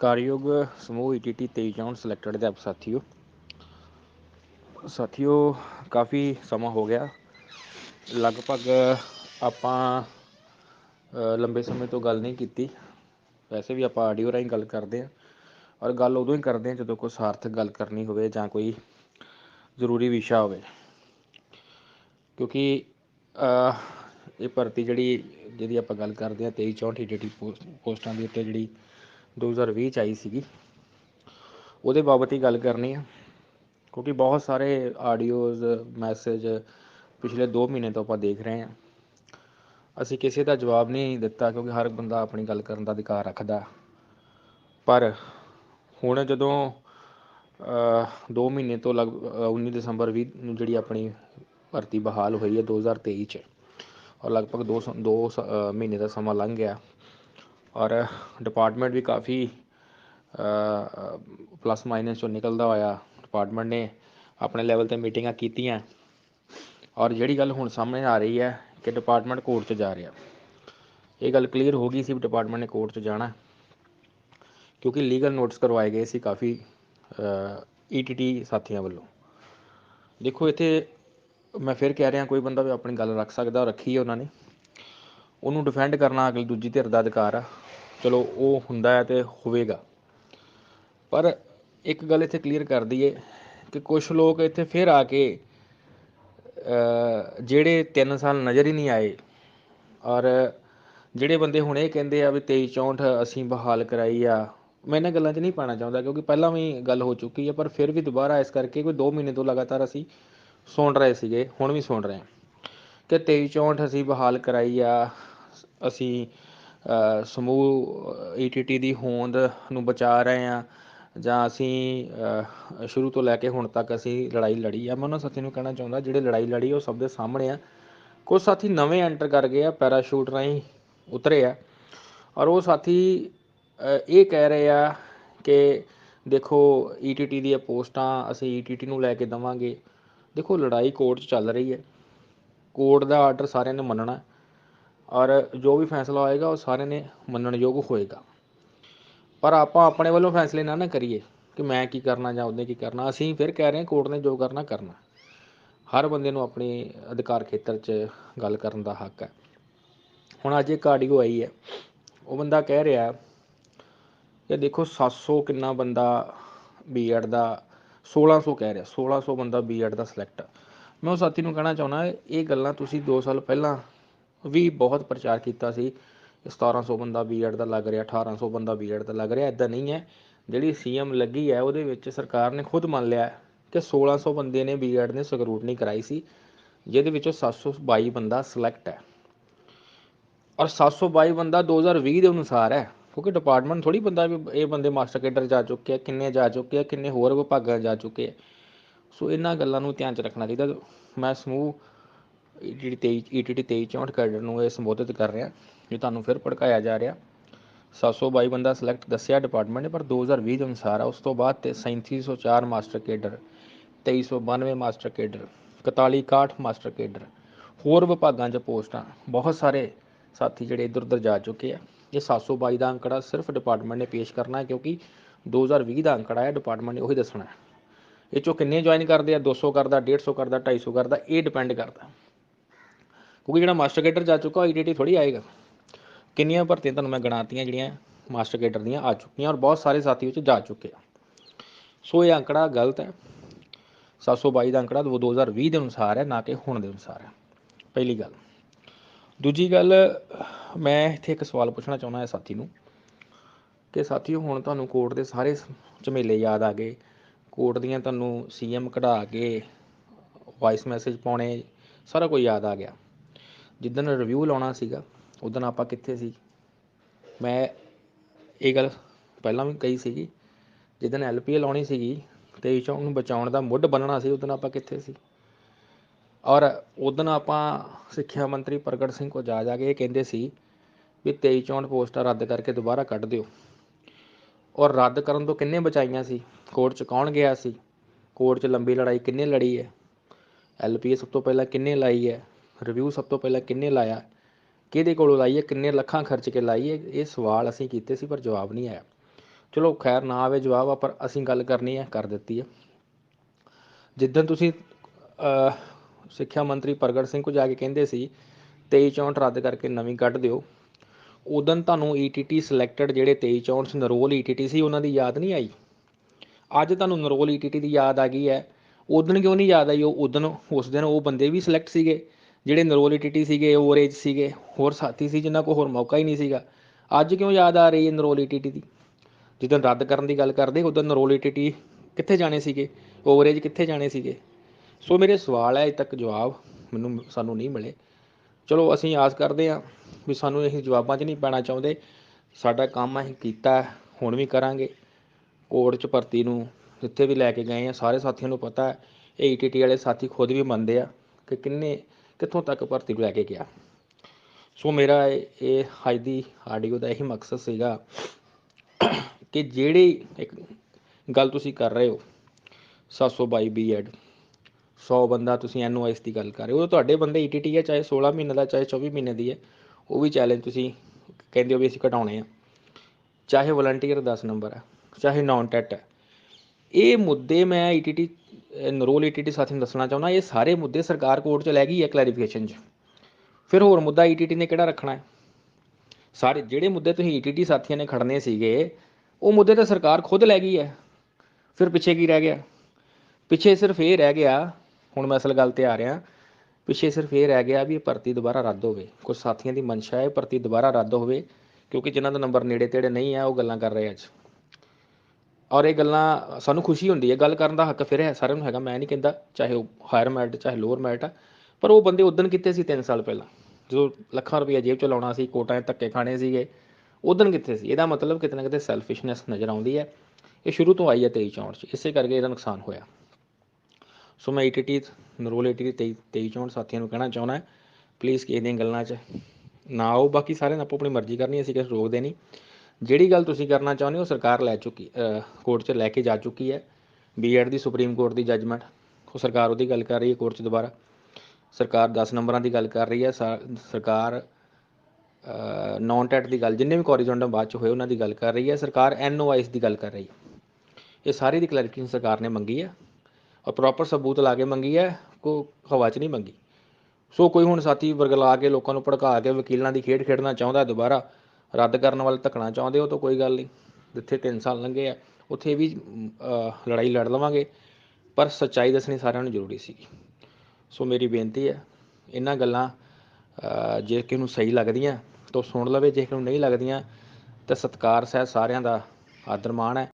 ਸਤਿਕਾਰਯੋਗ ਸਮੂਹ ETT 2364 selected ਦੇ ਆਪ ਸਾਥੀਓ। ਸਾਥੀਓ, ਕਾਫੀ ਸਮਾਂ ਹੋ ਗਿਆ। ਲਗਭਗ ਆਪਾਂ ਲੰਬੇ ਸਮੇਂ ਤੋਂ ਗੱਲ ਨਹੀਂ ਕੀਤੀ। ਵੈਸੇ ਵੀ ਆਪਾਂ ਆਡੀਓ ਰਾਹੀਂ ਗੱਲ ਕਰਦੇ ਹਾਂ। ਔਰ ਗੱਲ ਉਦੋਂ ਹੀ ਕਰਦੇ ਹਾਂ ਜਦੋਂ ਕੋਈ ਸਾਰਥਕ ਗੱਲ ਕਰਨੀ ਹੋਵੇ ਜਾਂ ਕੋਈ ਜ਼ਰੂਰੀ ਵਿਸ਼ਾ ਹੋਵੇ। ਕਿਉਂਕਿ ਇਹ ਭਰਤੀ ਜਿਹੜੀ, ਜਿਹਦੀ ਆਪਾਂ ਗੱਲ ਕਰਦੇ ਹਾਂ 23 64 ਈਟੀਟੀ ਪੋਸਟਾਂ ਦੇ ਉੱਤੇ ਜਿਹੜੀ 2020 ਚ ਆਈ ਸੀਗੀ। ਉਹਦੇ ਬਾਬਤ ਹੀ ਗੱਲ ਕਰਨੀ ਆ, ਕਿਉਂਕਿ ਬਹੁਤ ਸਾਰੇ ਆਡੀਓਜ਼, ਮੈਸੇਜ ਪਿਛਲੇ 2 ਮਹੀਨੇ ਤੋਂ ਆਪਾਂ ਦੇਖ ਰਹੇ ਹਾਂ ਅਸੀਂ ਕਿਸੇ ਦਾ ਜਵਾਬ ਨਹੀਂ ਦਿੱਤਾ, ਕਿਉਂਕਿ ਹਰ ਬੰਦਾ ਆਪਣੀ ਗੱਲ ਕਰਨ ਦਾ ਅਧਿਕਾਰ ਰੱਖਦਾ। ਪਰ ਹੁਣ ਜਦੋਂ 2 ਮਹੀਨੇ ਤੋਂ ਲਗ 19 ਦਸੰਬਰ 20 ਨੂੰ ਜਿਹੜੀ ਆਪਣੀ ਭਰਤੀ ਬਹਾਲ ਹੋਈ ਹੈ 2023 ਚ, ਔਰ ਲਗਭਗ 2 2 ਮਹੀਨੇ ਦਾ ਸਮਾਂ ਲੰਘ ਗਿਆ। ਔਰ ਡਿਪਾਰਟਮੈਂਟ ਵੀ ਕਾਫੀ ਪਲੱਸ ਮਾਈਨਸ ਚੋਂ ਨਿਕਲਦਾ ਹੋਇਆ ਡਿਪਾਰਟਮੈਂਟ ਨੇ ਆਪਣੇ ਲੈਵਲ ਤੇ ਮੀਟਿੰਗਾਂ ਕੀਤੀਆਂ। ਔਰ ਜਿਹੜੀ ਗੱਲ ਹੁਣ ਸਾਹਮਣੇ ਆ ਰਹੀ ਹੈ ਕਿ ਡਿਪਾਰਟਮੈਂਟ ਕੋਰਟ 'ਚ ਜਾ ਰਿਹਾ। ਇਹ ਗੱਲ ਕਲੀਅਰ ਹੋ ਗਈ ਸੀ ਵੀ ਡਿਪਾਰਟਮੈਂਟ ਨੇ ਕੋਰਟ 'ਚ ਜਾਣਾ। ਕਿਉਂਕਿ ਲੀਗਲ ਨੋਟਿਸ ਕਰਵਾਏ ਗਏ ਸੀ ਕਾਫੀ ਈਟੀਟੀ ਸਾਥੀਆਂ ਵੱਲੋਂ। ਦੇਖੋ ਇੱਥੇ ਮੈਂ ਫਿਰ ਕਹਿ ਰਿਹਾ ਕੋਈ ਬੰਦਾ ਵੀ ਆਪਣੀ ਗੱਲ ਰੱਖ ਸਕਦਾ ਰੱਖੀ ਹੈ ਉਹਨਾਂ ਨੇ। ਉਹਨੂੰ ਡਿਫੈਂਡ ਕਰਨਾ ਅਗਲੀ ਦੂਜੀ ਧਿਰ ਦਾ ਅਧਿਕਾਰ ਆ। ਚਲੋ, ਉਹ ਹੁੰਦਾ ਹੈ ਤੇ ਹੋਵੇਗਾ। ਪਰ ਇੱਕ ਗੱਲ ਇੱਥੇ ਕਲੀਅਰ ਕਰ ਦਈਏ ਕਿ ਕੁਝ ਲੋਕ ਇੱਥੇ ਫਿਰ ਆ ਕੇ ਜਿਹੜੇ 3 ਸਾਲ ਨਜ਼ਰ ਹੀ ਨਹੀਂ ਆਏ, ਔਰ ਜਿਹੜੇ ਬੰਦੇ ਹੁਣ ਇਹ ਕਹਿੰਦੇ ਆ ਵੀ 23 64 ਅਸੀਂ ਬਹਾਲ ਕਰਾਈ ਆ, ਮੈਂ ਇਹਨਾਂ ਗੱਲਾਂ 'ਚ ਨਹੀਂ ਪਾਣਾ ਚਾਹੁੰਦਾ, ਕਿਉਂਕਿ ਪਹਿਲਾਂ ਵੀ ਗੱਲ ਹੋ ਚੁੱਕੀ ਹੈ ਪਰ ਫਿਰ ਵੀ ਦੁਬਾਰਾ ਇਸ ਕਰਕੇ ਕੋਈ 2 ਮਹੀਨੇ ਤੋਂ ਲਗਾਤਾਰ ਅਸੀਂ ਸੁਣ ਰਹੇ ਸੀਗੇ, ਹੁਣ ਵੀ ਸੁਣ ਰਹੇ ਹਾਂ ਕਿ 23 64 ਅਸੀਂ ਬਹਾਲ ਕਰਾਈ ਆ, ਅਸੀਂ ਸਮੂਹ ਈਟੀਟੀ ਦੀ ਹੋਂਦ ਨੂੰ ਬਚਾ ਰਹੇ ਆ ਜਾਂ ਅਸੀਂ ਸ਼ੁਰੂ ਤੋਂ ਲੈ ਕੇ ਹੁਣ ਤੱਕ ਅਸੀਂ ਲੜਾਈ ਲੜੀ ਆ। ਮੈਂ ਉਹਨਾਂ ਸਾਥੀ ਨੂੰ ਕਹਿਣਾ ਚਾਹੁੰਦਾ, ਜਿਹੜੇ ਲੜਾਈ ਲੜੀ ਉਹ ਸਭ ਦੇ ਸਾਹਮਣੇ ਆ। ਕੁਝ ਸਾਥੀ ਨਵੇਂ ਐਂਟਰ ਕਰ ਗਏ ਆ ਪੈਰਾਸ਼ੂਟ ਰਾਹੀਂ ਉਤਰੇ ਆ। ਔਰ ਉਹ ਸਾਥੀ ਇਹ ਕਹਿ ਰਹੇ ਆ ਕਿ ਦੇਖੋ ਈਟੀਟੀ ਦੀਆਂ ਪੋਸਟਾਂ ਅਸੀਂ ਈਟੀਟੀ ਨੂੰ ਲੈ ਕੇ ਦਵਾਂਗੇ। ਦੇਖੋ, ਲੜਾਈ ਕੋਰਟ 'ਚ ਚੱਲ ਰਹੀ ਹੈ। ਕੋਰਟ ਦਾ ਆਰਡਰ ਸਾਰਿਆਂ ਨੇ ਮੰਨਣਾ। ਔਰ ਜੋ ਵੀ ਫੈਸਲਾ ਹੋਏਗਾ ਉਹ ਸਾਰਿਆਂ ਨੇ ਮੰਨਣਯੋਗ ਹੋਏਗਾ। ਪਰ ਆਪਾਂ ਆਪਣੇ ਵੱਲੋਂ ਫੈਸਲੇ ਨਾ ਨਾ ਕਰੀਏ ਕਿ ਮੈਂ ਕੀ ਕਰਨਾ ਜਾਂ ਉਹਨੇ ਕੀ ਕਰਨਾ। ਅਸੀਂ ਫਿਰ ਕਹਿ ਰਹੇ ਹਾਂ ਕੋਰਟ ਨੇ ਜੋ ਕਰਨਾ ਕਰਨਾ। ਹਰ ਬੰਦੇ ਨੂੰ ਆਪਣੇ ਅਧਿਕਾਰ ਖੇਤਰ 'ਚ ਗੱਲ ਕਰਨ ਦਾ ਹੱਕ ਹੈ। ਹੁਣ ਅੱਜ ਇੱਕ ਆਡੀਓ ਆਈ ਹੈ। ਉਹ ਬੰਦਾ ਕਹਿ ਰਿਹਾ ਕਿ ਦੇਖੋ 700 ਕਿੰਨਾ ਬੰਦਾ ਬੀਐਡ ਦਾ 1600 ਕਹਿ ਰਿਹਾ 1600 ਬੰਦਾ ਬੀਐਡ ਦਾ ਸਿਲੈਕਟ ਮੈਂ ਉਹ ਸਾਥੀ ਨੂੰ ਕਹਿਣਾ ਚਾਹੁੰਦਾ, ਇਹ ਗੱਲਾਂ ਤੁਸੀਂ 2 ਸਾਲ ਪਹਿਲਾਂ ਵੀ ਬਹੁਤ ਪ੍ਰਚਾਰ ਕੀਤਾ ਸੀ। 1700 ਬੰਦਾ ਬੀਐਡ ਦਾ ਲੱਗ ਰਿਹਾ 1800 ਬੰਦਾ ਬੀਐਡ ਦਾ ਲੱਗ ਰਿਹਾ ਇਦਾਂ ਨਹੀਂ ਹੈ। ਜਿਹੜੀ ਸੀਐਮ ਲੱਗੀ ਹੈ, ਉਹਦੇ ਵਿੱਚ ਸਰਕਾਰ ਨੇ ਖੁਦ ਮੰਨ ਲਿਆ ਕਿ 1600 ਬੰਦੇ ਨੇ ਬੀਐਡ ਨੇ ਸਕਰੂਟਨੀ ਕਰਾਈ ਸੀ, ਜਿਹਦੇ ਵਿੱਚੋਂ 722 ਬੰਦਾ ਸਿਲੈਕਟ ਹੈ। ਔਰ 722 ਬੰਦਾ 2020 ਦੇ ਅਨੁਸਾਰ ਹੈ, ਕਿਉਂਕਿ ਡਿਪਾਰਟਮੈਂਟ ਥੋੜੀ ਬੰਦਾ ਵੀ ਇਹ ਬੰਦੇ ਮਾਸਟਰ ਕੇਡਰ ਜਾ ਚੁੱਕੇ ਆ, ਕਿੰਨੇ ਜਾ ਚੁੱਕੇ ਆ, ਕਿੰਨੇ ਹੋਰ ਵਿਭਾਗਾਂ ਜਾ ਚੁੱਕੇ ਆ। ਸੋ ਇਹਨਾਂ ਗੱਲਾਂ ਨੂੰ ਧਿਆਨ 'ਚ ਰੱਖਣਾ ਚਾਹੀਦਾ। ਮੈਂ ਸਮੂਹ ਜਿਹੜੀ 23 ਈਟੀਟੀ 2364 ਕੈਡਰ ਨੂੰ ਇਹ ਸੰਬੋਧਿਤ ਕਰ ਰਿਹਾ, ਜੇ ਤੁਹਾਨੂੰ ਫਿਰ ਭੜਕਾਇਆ ਜਾ ਰਿਹਾ। 722 ਬੰਦਾ ਸਿਲੈਕਟ ਦੱਸਿਆ ਡਿਪਾਰਟਮੈਂਟ ਨੇ, ਪਰ 2020 ਦੇ ਅਨੁਸਾਰ ਆ, ਉਸ ਤੋਂ ਬਾਅਦ ਤੇ 3704 master cadre 2392 master cadre 4161 master cadre, ਹੋਰ ਵਿਭਾਗਾਂ 'ਚ ਪੋਸਟਾਂ, ਬਹੁਤ ਸਾਰੇ ਸਾਥੀ ਜਿਹੜੇ ਇੱਧਰ ਉੱਧਰ ਜਾ ਚੁੱਕੇ ਆ। ਇਹ 722 ਦਾ ਅੰਕੜਾ ਸਿਰਫ ਡਿਪਾਰਟਮੈਂਟ ਨੇ ਪੇਸ਼ ਕਰਨਾ ਹੈ, ਕਿਉਂਕਿ 2020 ਦਾ ਅੰਕੜਾ ਹੈ ਡਿਪਾਰਟਮੈਂਟ ਨੇ ਉਹੀ ਦੱਸਣਾ ਹੈ। ਇਹ ਚੋਂ ਕਿੰਨੇ ਜੁਆਇਨ ਕਰਦੇ ਆ? 200 ਕਰਦਾ 150 ਕਰਦਾ 250 ਕਰਦਾ, ਇਹ ਡਿਪੈਂਡ ਕਰਦਾ। ਕਿਉਂਕਿ ਜਿਹੜਾ ਮਾਸਟਰ ਕੇਡਰ ਜਾ ਚੁੱਕਾ ਆਈਡੀਟੀ ਥੋੜੀ ਆਏਗਾ। ਕਿੰਨੀਆਂ ਭਰਤੀਆਂ ਤੁਹਾਨੂੰ ਮੈਂ ਗਣਾਤੀਆਂ ਜਿਹੜੀਆਂ ਮਾਸਟਰ ਕੇਡਰ ਦੀਆਂ ਆ ਚੁੱਕੀਆਂ ਔਰ ਬਹੁਤ ਸਾਰੇ ਸਾਥੀ ਵਿੱਚ ਜਾ ਚੁੱਕੇ ਆ। ਸੋ ਇਹ ਅੰਕੜਾ ਗਲਤ ਹੈ। 722 ਦਾ ਅੰਕੜਾ 2020 ਦੇ ਅਨੁਸਾਰ ਹੈ, ਨਾ ਕਿ ਹੁਣ ਦੇ ਅਨੁਸਾਰ ਹੈ। ਪਹਿਲੀ ਗੱਲ। ਦੂਜੀ ਗੱਲ, ਮੈਂ ਇੱਥੇ ਇੱਕ ਸਵਾਲ ਪੁੱਛਣਾ ਚਾਹੁੰਦਾ ਹਾਂ ਸਾਥੀ ਨੂੰ ਕਿ ਸਾਥੀਓ, ਹੁਣ ਤੁਹਾਨੂੰ ਕੋਰਟ ਦੇ ਸਾਰੇ ਝਮੇਲੇ ਯਾਦ ਆ ਗਏ। ਕੋਰਟ ਦੀਆਂ ਤੁਹਾਨੂੰ ਸੀਐਮ ਕਢਾ ਕੇ ਵਾਇਸ ਮੈਸੇਜ ਪਾਉਣੇ, ਸਾਰਾ ਕੁਝ ਯਾਦ ਆ ਗਿਆ। ਜਿੱਦਣ ਰਿਵਿਊ ਲਾਉਣਾ ਸੀਗਾ ਉਦੋਂ ਆਪਾਂ ਕਿੱਥੇ ਸੀ? ਮੈਂ ਇਹ ਗੱਲ ਪਹਿਲਾਂ ਵੀ ਕਹੀ ਸੀਗੀ ਜਿੱਦਣ ਐਲਪੀਏ ਲਾਉਣੀ ਸੀਗੀ ਤੇ ਚੌਂਕ ਨੂੰ ਬਚਾਉਣ ਦਾ ਮੁੱਢ ਬਣਨਾ ਸੀ ਉਦੋਂ ਆਪਾਂ ਕਿੱਥੇ ਸੀ? ਔਰ ਉਦੋਂ ਆਪਾਂ ਸਿੱਖਿਆ ਮੰਤਰੀ ਪ੍ਰਗਟ ਸਿੰਘ ਕੋ ਜਾ ਜਾ ਕੇ ਇਹ ਕਹਿੰਦੇ ਸੀ ਵੀ 23 ਚੌਂਟ ਪੋਸਟਾਂ ਰੱਦ ਕਰਕੇ ਦੁਬਾਰਾ ਕੱਢ ਦਿਓ। ਔਰ ਰੱਦ ਕਰਨ ਤੋਂ ਕਿੰਨੇ ਬਚਾਈਆਂ ਸੀ? ਕੋਰਟ 'ਚ ਕੌਣ ਗਿਆ ਸੀ? ਕੋਰਟ 'ਚ ਲੰਬੀ ਲੜਾਈ ਕਿੰਨੇ ਲੜੀ ਹੈ? ਐਲਪੀਏ ਸਭ ਤੋਂ ਪਹਿਲਾਂ ਕਿੰਨੇ ਲਾਈ ਹੈ? ਰਿਵਿਊ ਸਭ ਤੋਂ ਪਹਿਲਾਂ ਕਿੰਨੇ ਲਾਇਆ? ਕਿਹਦੇ ਕੋਲੋਂ ਲਾਈ ਹੈ? ਕਿੰਨੇ ਲੱਖਾਂ ਖਰਚ ਕੇ ਲਾਈ ਹੈ? ਇਹ ਸਵਾਲ ਅਸੀਂ ਕੀਤੇ ਸੀ, ਪਰ ਜਵਾਬ ਨਹੀਂ ਆਇਆ। ਚਲੋ ਖੈਰ, ਨਾ ਆਵੇ ਜਵਾਬ ਆ ਪਰ ਅਸੀਂ ਗੱਲ ਕਰਨੀ ਹੈ, ਕਰ ਦਿੱਤੀ ਹੈ। ਜਿੱਦਣ ਤੁਸੀਂ ਸਿੱਖਿਆ ਮੰਤਰੀ ਪ੍ਰਗਟ ਸਿੰਘ ਕੋ ਜਾ ਕੇ ਕਹਿੰਦੇ ਸੀ 23 64 ਰੱਦ ਕਰਕੇ ਨਵੀਂ ਕੱਢ ਦਿਓ ਉਦੋਂ ਤੁਹਾਨੂੰ ETT ਸਿਲੈਕਟਡ ਜਿਹੜੇ 23 64 ਨਰੋਲ ETT ਸੀ, ਉਹਨਾਂ ਦੀ ਯਾਦ ਨਹੀਂ ਆਈ? ਅੱਜ ਤੁਹਾਨੂੰ ਨਰੋਲ ETT ਦੀ ਯਾਦ ਆ ਗਈ ਹੈ। ਉਦੋਂ ਕਿਉਂ ਨਹੀਂ ਯਾਦ ਆਈ? ਉਹ ਉਦੋਂ ਉਸ ਦਿਨ ਉਹ ਬੰਦੇ ਵੀ ਸਿਲੈਕਟ ਸੀਗੇ। ਜਿਹੜੇ ਨਰੋਲ ETT ਸੀਗੇ ਓਵਰੇਜ ਸੀਗੇ, ਹੋਰ ਸਾਥੀ ਸੀ, ਜਿਨ੍ਹਾਂ ਕੋਲ ਹੋਰ ਮੌਕਾ ਹੀ ਨਹੀਂ ਸੀਗਾ। ਅੱਜ ਕਿਉਂ ਯਾਦ ਆ ਰਹੀ ਹੈ ਨਰੋਲ ETT ਦੀ? ਜਦੋਂ ਰੱਦ ਕਰਨ ਦੀ ਗੱਲ ਕਰਦੇ, ਉਦੋਂ ਨਰੋਲ ETT ਕਿੱਥੇ ਜਾਣੇ ਸੀਗੇ? ਓਵਰੇਜ ਕਿੱਥੇ ਜਾਣੇ ਸੀਗੇ? ਸੋ ਮੇਰੇ ਸਵਾਲ ਹੈ, ਅਜੇ ਤੱਕ ਜਵਾਬ ਮੈਨੂੰ, ਸਾਨੂੰ ਨਹੀਂ ਮਿਲੇ। ਚਲੋ, ਅਸੀਂ ਆਸ ਕਰਦੇ ਹਾਂ ਵੀ ਸਾਨੂੰ ਇਹ ਜਵਾਬਾਂ 'ਚ ਨਹੀਂ ਪੈਣਾ ਚਾਹੁੰਦੇ। ਸਾਡਾ ਕੰਮ ਅਸੀਂ ਕੀਤਾ, ਹੁਣ ਵੀ ਕਰਾਂਗੇ। ਕੋਰਟ 'ਚ ਭਰਤੀ ਨੂੰ ਜਿੱਥੇ ਵੀ ਲੈ ਕੇ ਗਏ ਆ ਸਾਰੇ ਸਾਥੀਆਂ ਨੂੰ ਪਤਾ ਹੈ, ਇਹ ਈਟੀਟੀ ਵਾਲੇ ਸਾਥੀ ਖੁਦ ਵੀ ਮੰਨਦੇ ਆ ਕਿ ਕਿੰਨੇ ਕਿੱਥੋਂ ਤੱਕ ਭਰਤੀ ਨੂੰ ਲੈ ਕੇ ਗਿਆ। ਸੋ ਮੇਰਾ ਇਹ ਇਹ ਅੱਜ ਦੀ ਆਡੀਓ ਦਾ ਇਹੀ ਮਕਸਦ ਸੀਗਾ ਕਿ ਜਿਹੜੀ ਇੱਕ ਗੱਲ ਤੁਸੀਂ ਕਰ ਰਹੇ ਹੋ 722 ਬੀਐਡ 100 ਬੰਦਾ ਤੁਸੀਂ ਐਨਓਐਸ ਦੀ ਗੱਲ ਕਰ ਰਹੇ ਹੋ, ਉਹ ਤੁਹਾਡੇ ਬੰਦੇ ਈਟੀਟੀ ਹੈ ਚਾਹੇ 16 ਮਹੀਨੇ ਦਾ, ਚਾਹੇ 24 ਮਹੀਨੇ ਦੀ ਹੈ, ਉਹ ਵੀ ਚੈਲੰਜ ਤੁਸੀਂ ਕਹਿੰਦੇ ਹੋ ਵੀ ਅਸੀਂ ਘਟਾਉਣੇ ਆ। ਚਾਹੇ ਵਲੰਟੀਅਰ 10 ਨੰਬਰ ਹੈ ਚਾਹੇ ਨਾਨ ਟੈਟ ਹੈ ਇਹ ਮੁੱਦੇ ਮੈਂ ਈਟੀਟੀ ਨਰੋਲ ਈਟੀਟੀ ਸਾਥੀ ਨੂੰ ਦੱਸਣਾ ਚਾਹੁੰਦਾ, ਇਹ ਸਾਰੇ ਮੁੱਦੇ ਸਰਕਾਰ ਕੋਰਟ 'ਚ ਲੈ ਗਈ ਹੈ ਕਲੈਰੀਫਿਕੇਸ਼ਨ 'ਚ। ਫਿਰ ਹੋਰ ਮੁੱਦਾ ਈਟੀਟੀ ਨੇ ਕਿਹੜਾ ਰੱਖਣਾ ਹੈ? ਸਾਰੇ ਜਿਹੜੇ ਮੁੱਦੇ ਤੁਸੀਂ ਈਟੀਟੀ ਸਾਥੀਆਂ ਨੇ ਖੜਨੇ ਸੀਗੇ, ਉਹ ਮੁੱਦੇ ਤਾਂ ਸਰਕਾਰ ਖੁਦ ਲੈ ਗਈ ਹੈ। ਫਿਰ ਪਿੱਛੇ ਕੀ ਰਹਿ ਗਿਆ? ਪਿੱਛੇ ਸਿਰਫ ਇਹ ਰਹਿ ਗਿਆ, ਹੁਣ ਮੈਂ ਅਸਲ ਗੱਲ ਤੇ ਆ ਰਿਹਾ, ਪਿੱਛੇ ਸਿਰਫ ਇਹ ਰਹਿ ਗਿਆ ਵੀ ਇਹ ਭਰਤੀ ਦੁਬਾਰਾ ਰੱਦ ਹੋਵੇ। ਕੁਝ ਸਾਥੀਆਂ ਦੀ ਮਨਸ਼ਾ ਹੈ ਭਰਤੀ ਦੁਬਾਰਾ ਰੱਦ ਹੋਵੇ, ਕਿਉਂਕਿ ਜਿਨ੍ਹਾਂ ਦਾ ਨੰਬਰ ਨੇੜੇ ਤੇੜੇ ਨਹੀਂ ਹੈ, ਉਹ ਗੱਲਾਂ ਕਰ ਰਹੇ ਅੱਜ। ਔਰ ਇਹ ਗੱਲਾਂ ਸਾਨੂੰ ਖੁਸ਼ੀ ਹੁੰਦੀ ਹੈ, ਗੱਲ ਕਰਨ ਦਾ ਹੱਕ ਫਿਰ ਹੈ, ਸਾਰਿਆਂ ਨੂੰ ਹੈਗਾ, ਮੈਂ ਨਹੀਂ ਕਹਿੰਦਾ ਚਾਹੇ ਉਹ ਹਾਇਰ ਮੈਰਿਟ ਚਾਹੇ ਲੋਅਰ ਮੈਰਿਟ ਆ, ਪਰ ਉਹ ਬੰਦੇ ਉਦੋਂ ਕਿੱਥੇ ਸੀ 3 ਸਾਲ ਪਹਿਲਾਂ? ਜਦੋਂ ਲੱਖਾਂ ਰੁਪਏ ਜੇਬ ਚ ਲਾਉਣਾ ਸੀ, ਕੋਟਾਂ 'ਚ ਧੱਕੇ ਖਾਣੇ ਸੀਗੇ ਉਦੋਂ ਕਿੱਥੇ ਸੀ? ਇਹਦਾ ਮਤਲਬ ਕਿਤੇ ਨਾ ਕਿਤੇ ਸੈਲਫਿਸ਼ਨੈਸ ਨਜ਼ਰ ਆਉਂਦੀ ਹੈ। ਇਹ ਸ਼ੁਰੂ ਤੋਂ ਆਈ ਹੈ 23 ਚੌਂਹਠ 'ਚ, ਇਸੇ ਕਰਕੇ ਇਹਦਾ ਨੁਕਸਾਨ ਹੋਇਆ। ਸੋ ਮੈਂ ਈਟੀਟੀ ਨਰੋਲ ਈਟੀਟੀ 23 23 ਚੌਂਹਠ ਸਾਥੀਆਂ ਨੂੰ ਕਹਿਣਾ ਚਾਹੁੰਦਾ ਪਲੀਜ਼ ਕਿਸੇ ਦੀਆਂ ਗੱਲਾਂ 'ਚ ਨਾ ਆਓ, ਬਾਕੀ ਸਾਰਿਆਂ ਨੇ ਆਪੋ ਆਪਣੀ ਮਰਜ਼ੀ ਕਰਨੀ ਅਸੀਂ ਕਿਸੇ ਰੋਕਦੇ ਨਹੀਂ। ਜਿਹੜੀ ਗੱਲ ਤੁਸੀਂ ਕਰਨਾ ਚਾਹੁੰਦੇ ਹੋ ਸਰਕਾਰ ਲੈ ਚੁੱਕੀ ਕੋਰਟ 'ਚ ਲੈ ਕੇ ਜਾ ਚੁੱਕੀ ਹੈ। ਬੀਐਡ ਦੀ ਸੁਪਰੀਮ ਕੋਰਟ ਦੀ ਜੱਜਮੈਂਟ ਉਹ ਸਰਕਾਰ ਉਹਦੀ ਗੱਲ ਕਰ ਰਹੀ ਹੈ ਕੋਰਟ 'ਚ ਦੁਬਾਰਾ। ਸਰਕਾਰ 10 ਨੰਬਰਾਂ ਦੀ ਗੱਲ ਕਰ ਰਹੀ ਹੈ, ਸਾ- ਸਰਕਾਰ ਨੌਨ ਟੈਟ ਦੀ ਗੱਲ, ਜਿੰਨੇ ਵੀ ਕੋਰੀਜੋਂਡਮ ਬਾਅਦ 'ਚ ਹੋਏ, ਉਹਨਾਂ ਦੀ ਗੱਲ ਕਰ ਰਹੀ ਹੈ। ਸਰਕਾਰ ਐਨਓਆਈਸ ਦੀ ਗੱਲ ਕਰ ਰਹੀ ਹੈ। ਇਹ ਸਾਰੀ ਦੀ ਕਲੈਰਿਫਿਕੇਸ਼ਨ ਸਰਕਾਰ ਨੇ ਮੰਗੀ ਹੈ ਔਰ ਪ੍ਰੋਪਰ ਸਬੂਤ ਲਾ ਕੇ ਮੰਗੀ ਹੈ, ਕੋ, ਹਵਾ 'ਚ ਨਹੀਂ ਮੰਗੀ। ਸੋ ਕੋਈ ਹੁਣ ਸਾਥੀ ਵਰਗਲਾ ਕੇ ਲੋਕਾਂ ਨੂੰ ਭੜਕਾ ਕੇ ਵਕੀਲਾਂ ਦੀ ਖੇਡ ਖੇਡਣਾ ਚਾਹੁੰਦਾ ਦੁਬਾਰਾ ਰੱਦ ਕਰਨ ਵੱਲ ਧੱਕਣਾ ਚਾਹੁੰਦੇ ਹੋ ਤਾਂ ਕੋਈ ਗੱਲ ਨਹੀਂ। ਜਿੱਥੇ 3 ਸਾਲ ਲੰਘੇ ਆ, ਉੱਥੇ ਵੀ ਲੜਾਈ ਲੜ ਲਵਾਂਗੇ। ਪਰ ਸੱਚਾਈ ਦੱਸਣੀ ਸਾਰਿਆਂ ਨੂੰ ਜ਼ਰੂਰੀ ਸੀਗੀ। ਸੋ ਮੇਰੀ ਬੇਨਤੀ ਹੈ, ਇਹਨਾਂ ਗੱਲਾਂ ਜੇ ਕਿਸੇ ਨੂੰ ਸਹੀ ਲੱਗਦੀਆਂ ਤਾਂ ਉਹ ਸੁਣ ਲਵੇ, ਜੇ ਕਿਸੇ ਨੂੰ ਨਹੀਂ ਲੱਗਦੀਆਂ ਤਾਂ ਸਤਿਕਾਰ ਸਹਿਤ ਸਾਰਿਆਂ ਦਾ ਆਦਰ ਮਾਣ ਹੈ।